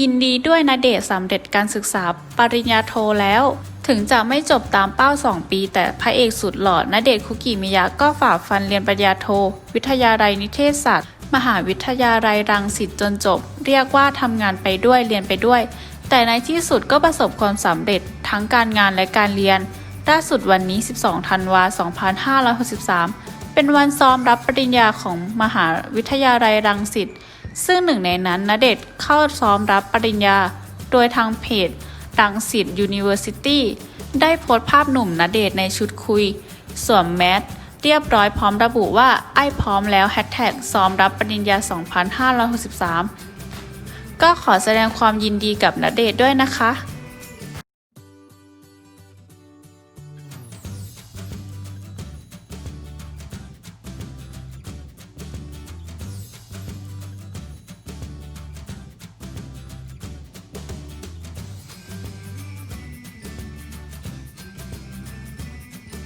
ยินดีด้วยนะเดชสำเร็จการศึกษาปริญญาโทแล้ว ถึงจะไม่จบตามเป้า 2 ปี แต่พระเอกสุดหล่อณเดชคุกิมิยะก็ฝ่าฟันเรียนปริญญาโท วิทยาลัยนิเทศศาสตร์ มหาวิทยาลัยรังสิตจนจบ เรียกว่าทำงานไปด้วยเรียนไปด้วย แต่ในที่สุดก็ประสบความสำเร็จทั้งการงานและการเรียนล่าสุดวันนี้ 12 ธันวาคม2563 เป็นวันซ้อมรับปริญญาของมหาวิทยาลัยรังสิต ซึ่งหนึ่งในนั้นณเดชน์เข้าซ้อมรับปริญญา โดยทางเพจดังสิทธิ์ University ได้โพสต์ภาพหนุ่มณเดชน์ในชุดคุย สวมแมสเรียบร้อยพร้อมระบุว่า ไอ้พร้อมแล้วแฮชแท็กซ้อมรับปริญญา 2563 ก็ขอแสดงความยินดีกับณเดชน์ด้วยนะคะ